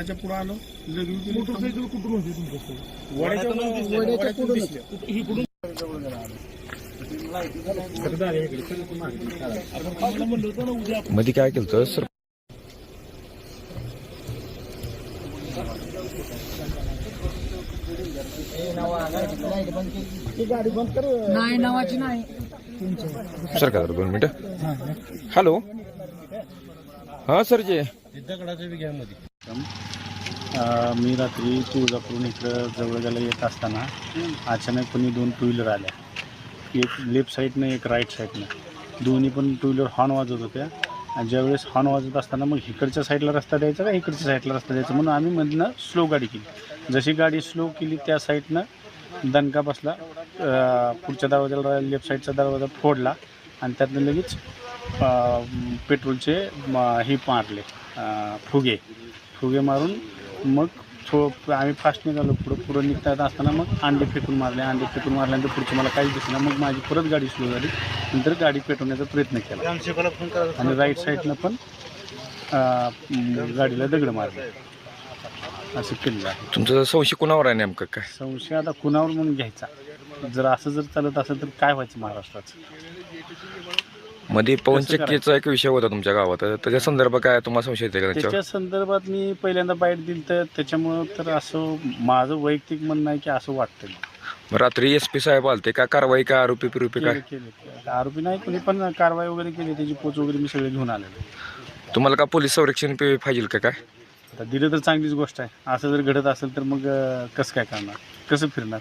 वडाच्या पुढे आलो. मोटरसायकल कुठून होती वड्याच्या वड्याच्या. ही मध्ये काय केलं होतं सर नाही नावाची नाही सर का दोन मिनिटं हॅलो हा सर जे अ, मी रात्री तुळजापूरून इकडं जवळगाला येत असताना अचानकपणे दोन टू व्हीलर आल्या. एक लेफ्ट साईडनं एक राईट साईडनं दोन्ही पण टू व्हीलर हॉर्न वाजवत होत्या. आणि ज्यावेळेस हॉर्न वाजत असताना मग इकडच्या साईडला रस्ता द्यायचा का इकडच्या साईडला रस्ता द्यायचा? म्हणून आम्ही मधनं स्लो गाडी केली. जशी गाडी स्लो केली त्या साईडनं दणका बसला पुढच्या दरवाजाला लेफ्ट साईडचा दरवाजा फोडला आणि त्यातनं लगेच पेट्रोलचे हे मारले फुगे. फुगे मारून मग थो आम्ही फास्ट निघालो पुढं पुढं निघता येत असताना मग अंडे फेकून मारले अंडे फेकून मारल्यानंतर पुढचं मला काहीच दिसलं मग माझी परत गाडी स्लो झाली. नंतर गाडी पेटवण्याचा प्रयत्न केला. आणि राईट साईडनं पण गाडीला दगड मारले. असं आहे. तुमचं संशय कुणावर आहे नेमकं काय? संशय आता कुणावर म्हणून घ्यायचा? जर असं जर चालत असेल तर काय व्हायचं महाराष्ट्राचं मध्ये पवन कसं करायचं? चक्कीचा एक विषय होता तुमच्या गावात. तर त्याच्या संदर्भात काय तुम्हाला संशय येते का त्याच्या संदर्भात मी पहिल्यांदा बाईट दिली तर त्याच्यामुळं तर असं माझं वैयक्तिक म्हणणं आहे की असं वाटतं रात्री एस पी साहेब आलते काय कारवाई काय आरोपी पिरोपी काय केले आरोपी नाही कोणी पण कारवाई वगैरे केली त्याची पोच वगैरे मी सगळे घेऊन आलेलो तुम्हाला का पोलीस संरक्षण पे- पाहिजे का काय? आता दिलं तर चांगलीच गोष्ट आहे. असं जर घडत असेल तर मग अं, कसं काय करणार? कसं फिरणार?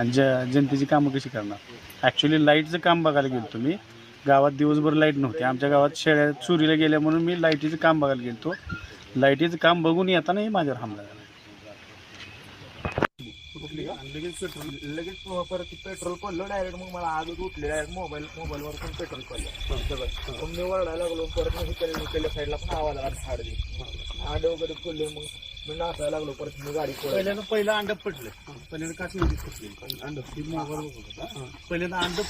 आणि ज जनतेची कामं कशी करणार? ॲक्च्युली लाईटचं काम बघायला गेलो तुम्ही. गावात दिवसभर लाइट नव्हती. आमच्या गावात शेळ्या चोरीला गेल्या म्हणून मी लाईटीचं काम बघायला गेलो लाईटीचं काम बघून येताना हे माझ्यावर हमला झाला. लगेच पेट्रोल लगेच परत पेट्रोल पडलं डायरेक्ट मग मला आजच उठले डायरेक्ट मोबाईल मोबाईलवर पण पेट्रोल पडलं. मग मी वरडायला लागलो परत मग इकडल्या साईडला पण आवाज आला झाड आडे वगैरे खोलले मग मी नाचायला लागलो परत मी गाडी पळवली. पहिल्यांदा पहिलं अंड पडलं. पहिल्यांदा काच नव्हती फुटली. अंड मोबाईल पहिल्यांदा अंड